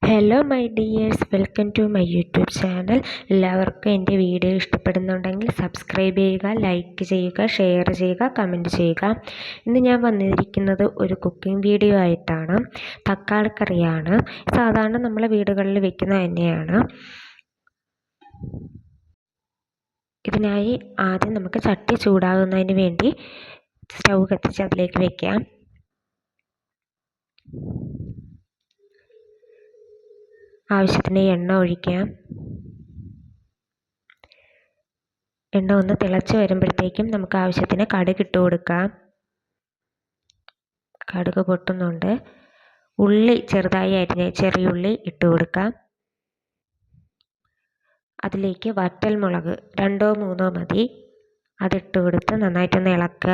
Hello my dears welcome to my YouTube channel എല്ലാവർക്കും എന്റെ video ഇഷ്ടപ്പെടുന്നുണ്ടെങ്കിൽ സബ്സ്ക്രൈബ് ചെയ്യുക ലൈക്ക് ചെയ്യുക ഷെയർ ചെയ്യുക കമന്റ് ചെയ്യുക. ഇന്ന് ഞാൻ വന്നിരിക്കുന്നത് ഒരു കുക്കിംഗ് വീഡിയോ ആയിട്ടാണ്. തക്കാളിക്കറിയാണ് സാധാരണ നമ്മളെ വീടുകളിൽ വെക്കുന്ന തന്നെയാണ്. ഇതിനായി ആദ്യം നമുക്ക് ചട്ടി ചൂടാകുന്നതിന് വേണ്ടി സ്റ്റൗ കത്തിച്ച് അതിലേക്ക് വെക്കാം. ആവശ്യത്തിന് എണ്ണ ഒഴിക്കാം. എണ്ണ ഒന്ന് തിളച്ച് വരുമ്പോഴത്തേക്കും നമുക്ക് ആവശ്യത്തിന് കടുക് ഇട്ട് കൊടുക്കാം. കടുക് പൊട്ടുന്നുണ്ട്. ഉള്ളി ചെറുതായി അരിഞ്ഞ ചെറിയുള്ളി ഇട്ട് കൊടുക്കാം. അതിലേക്ക് വറ്റൽ മുളക് രണ്ടോ മൂന്നോ മതി. അതിട്ട് കൊടുത്ത് നന്നായിട്ടൊന്ന് ഇളക്കുക.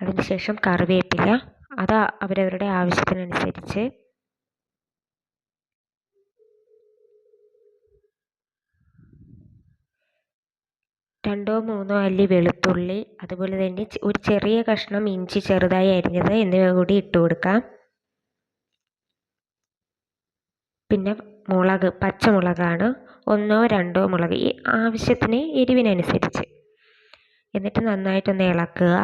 അതിനുശേഷം കറിവേപ്പില. അത് അവരവരുടെ ആവശ്യത്തിനനുസരിച്ച് രണ്ടോ മൂന്നോ അല്ലി വെളുത്തുള്ളി അതുപോലെ തന്നെ ഒരു ചെറിയ കഷ്ണം ഇഞ്ചി ചെറുതായി അരിഞ്ഞത് എന്നിവ കൂടി ഇട്ട് കൊടുക്കാം. പിന്നെ മുളക് പച്ചമുളകാണ്. ഒന്നോ രണ്ടോ മുളക് ഈ ആവശ്യത്തിന് എരിവിനനുസരിച്ച്. എന്നിട്ട് നന്നായിട്ടൊന്ന് ഇളക്കുക.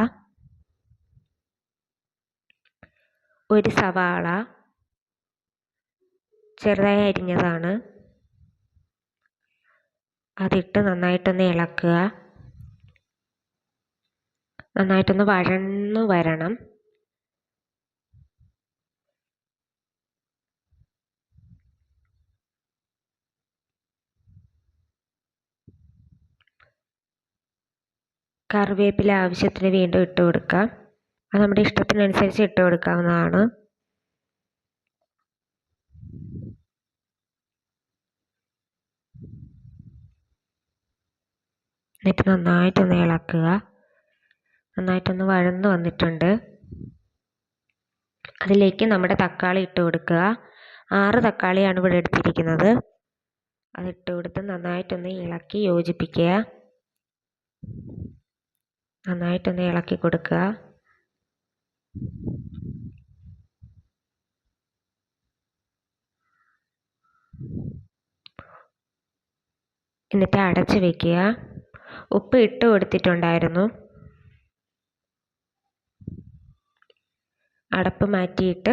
ഒരു സവാള ചെറുതായി അരിഞ്ഞതാണ്. അതിട്ട് നന്നായിട്ടൊന്ന് ഇളക്കുക. നന്നായിട്ടൊന്ന് വഴന്നു വരണം. കറിവേപ്പില ആവശ്യത്തിന് വീണ്ടും ഇട്ട് കൊടുക്കാം. അത് നമ്മുടെ ഇഷ്ടത്തിനനുസരിച്ച് ഇട്ട് കൊടുക്കാവുന്നതാണ്. എന്നിട്ട് നന്നായിട്ടൊന്ന് ഇളക്കുക. നന്നായിട്ടൊന്ന് വഴന്ന് വന്നിട്ടുണ്ട്. അതിലേക്ക് നമ്മുടെ തക്കാളി ഇട്ട് കൊടുക്കുക. ആറ് തക്കാളിയാണ് ഇവിടെ എടുത്തിരിക്കുന്നത്. അതിട്ട് കൊടുത്ത് നന്നായിട്ടൊന്ന് ഇളക്കി യോജിപ്പിക്കുക. നന്നായിട്ടൊന്ന് ഇളക്കി കൊടുക്കുക. എന്നിട്ട് അടച്ച് വയ്ക്കുക ഉപ്പ് ഇട്ട് കൊടുത്തിട്ടുണ്ടായിരുന്നു. അടപ്പ് മാറ്റിയിട്ട്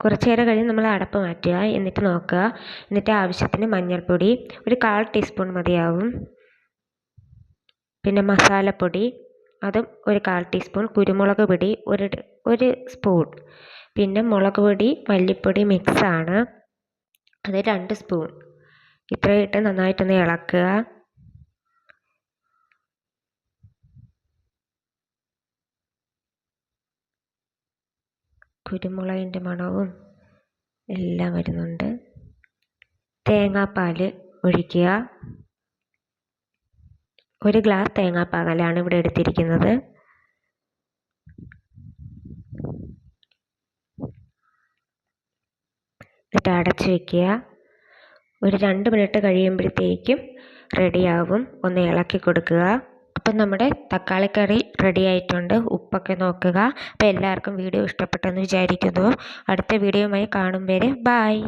കുറച്ച് നേരം കഴിഞ്ഞ് നമ്മൾ അടപ്പ് മാറ്റുക. എന്നിട്ട് നോക്കുക. എന്നിട്ട് ആവശ്യത്തിന് മഞ്ഞൾപ്പൊടി ഒരു കാൽ ടീസ്പൂൺ മതിയാവും. പിന്നെ മസാലപ്പൊടി അതും ഒരു കാൽ ടീസ്പൂൺ കുരുമുളക് പൊടി ഒരു ഒരു സ്പൂൺ. പിന്നെ മുളക് പൊടി മല്ലിപ്പൊടി മിക്സാണ്. അത് രണ്ട് സ്പൂൺ. ഇത്രയും ഇട്ട് നന്നായിട്ടൊന്ന് ഇളക്കുക. കുരുമുളകിന്റെ മണവും എല്ലാം വരുന്നുണ്ട്. തേങ്ങാപ്പാൽ ഒഴിക്കുക. ഒരു ഗ്ലാസ് തേങ്ങാപ്പാലാണ് ഇവിടെ എടുത്തിരിക്കുന്നത്. എന്നിട്ട് അടച്ച് വയ്ക്കുക ഒരു രണ്ട് മിനിറ്റ് കഴിയുമ്പോഴത്തേക്കും റെഡിയാവും ഒന്ന് ഇളക്കി കൊടുക്കുക. അപ്പം നമ്മുടെ തക്കാളിക്കറി റെഡി ആയിട്ടുണ്ട്. ഉപ്പൊക്കെ നോക്കുക. അപ്പോൾ എല്ലാവർക്കും വീഡിയോ ഇഷ്ടപ്പെട്ടെന്ന് വിചാരിക്കുന്നു. അടുത്ത വീഡിയോയുമായി കാണും വരെ. ബായ്